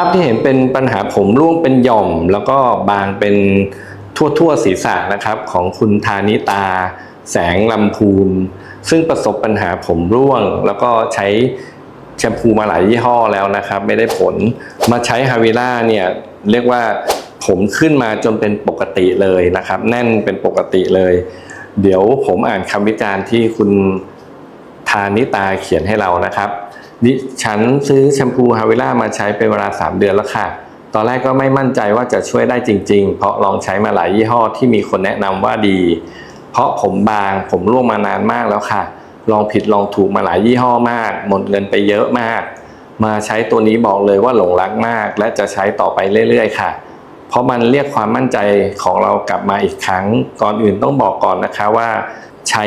าพที่เห็นเป็นปัญหาผมร่วงเป็นหย่อม แล้วก็บางเป็นทั่วทั่วๆศีรษะนะครับของคุณธานิตา แสงลำพูน ซึ่งประสบปัญหาผมร่วง แล้วก็ใช้แชมพูมาหลายยี่ห้อแล้วนะครับ ไม่ได้ผลมาใช้ฮาวิล่าเนี่ยเรียกว่าผมขึ้นมาจนเป็นปกติเลยนะครับ แน่นเป็นปกติเลย เดี๋ยวผมอ่านคำวิจารณ์ที่คุณธานิตาเขียนให้เรานะครับ ดิฉันซื้อแชมพูฮาวิล่ามาใช้เป็นเวลา 3 เดือนแล้วค่ะ ตอนแรกก็ไม่มั่นใจว่าจะช่วยได้จริง ๆ เพราะลองใช้มาหลายยี่ห้อที่มีคนแนะนำว่าดี เพราะผมบางผมร่วงมานานมากแล้วค่ะ ลองผิดลองถูกมาหลายยี่ห้อมาก หมดเงินไปเยอะมาก มาใช้ตัวนี้บอกเลยว่าหลงรักมาก และจะใช้ต่อไปเรื่อยๆ ค่ะ เพราะมันเรียกความมั่นใจของเรากลับมาอีกครั้ง ก่อนอื่นต้องบอกก่อนนะคะว่า ใช้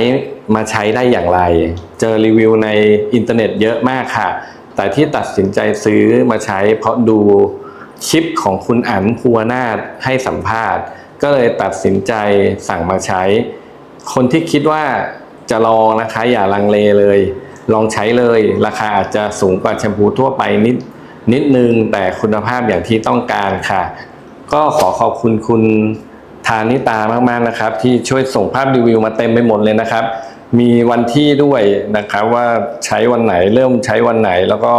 มาใช้ได้อย่างไร เจอรีวิวในอินเทอร์เน็ตเยอะมากค่ะ แต่ที่ตัดสินใจซื้อมาใช้เพราะดูคลิปของคุณอั๋นภูวนาถให้สัมภาษณ์ ก็เลยตัดสินใจสั่งมาใช้ คนที่คิดว่าจะลองนะคะอย่าลังเลเลย ลองใช้เลย ราคาอาจจะสูงกว่าแชมพูทั่วไปนิดนิดนึงแต่คุณภาพอย่างที่ต้องการค่ะ ก็ขอขอบคุณคุณานิตามากๆนะครับ ที่ช่วยส่งภาพรีวิวมาเต็มไปหมดเลยนะครับ มีวันที่ด้วยนะครับว่าใช้วันไหนเริ่มใช้วันไหน แล้วก็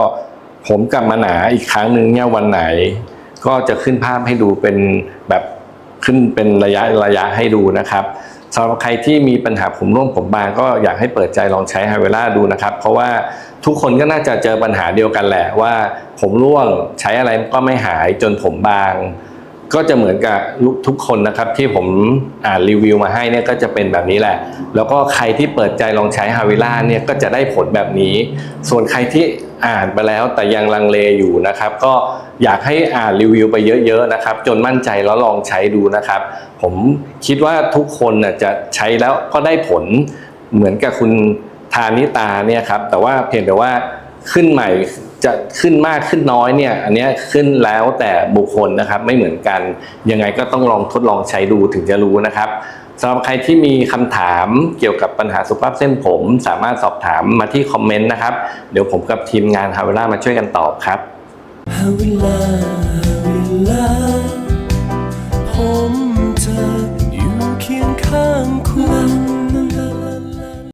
ผมกลับมาหนาอีกครั้งหนึ่งเนี่ยวันไหน ก็จะขึ้นภาพให้ดูเป็นแบบขึ้นเป็นระยะระยะให้ดูนะครับสำหรับใครที่มีปัญหาผมร่วงผมบางก็อยากให้เปิดใจลองใช้ฮาเวล่าดูนะครับ เพราะว่าทุกคนก็น่าจะเจอปัญหาเดียวกันแหละว่า ผมร่วงใช้อะไรก็ไม่หายจนผมบาง ก็จะเหมือนกับทุกคนนะครับที่ผมอ่านรีวิวมาให้เนี่ยก็จะเป็นแบบนี้แหละ แล้วก็ใครที่เปิดใจลองใช้ฮาวิล่าเนี่ยก็จะได้ผลแบบนี้ ส่วนใครที่อ่านไปแล้วแต่ยังลังเลอยู่นะครับ ก็อยากให้อ่านรีวิวไปเยอะๆนะครับ จนมั่นใจแล้วลองใช้ดูนะครับ ผมคิดว่าทุกคนน่ะจะใช้แล้วก็ได้ผลเหมือนกับคุณทานิตาเนี่ยครับแต่ว่าเพียงแต่ว่า ขึ้นใหม่จะขึ้นมากขึ้นน้อยเนี่ยอันนี้ขึ้นแล้วแต่บุคคลนะครับไม่เหมือนกันยังไงก็ต้องลองทดลองใช้ดูถึงจะรู้นะครับสำหรับใครที่มีคำถามเกี่ยวกับปัญหาสุขภาพเส้นผม สามารถสอบถามมาที่คอมเมนต์นะครับ เดี๋ยวผมกับทีมงานฮาเวล่ามาช่วยกันตอบครับหาเวลาหาเวลาผมจะอยู่เคียงข้างคุณ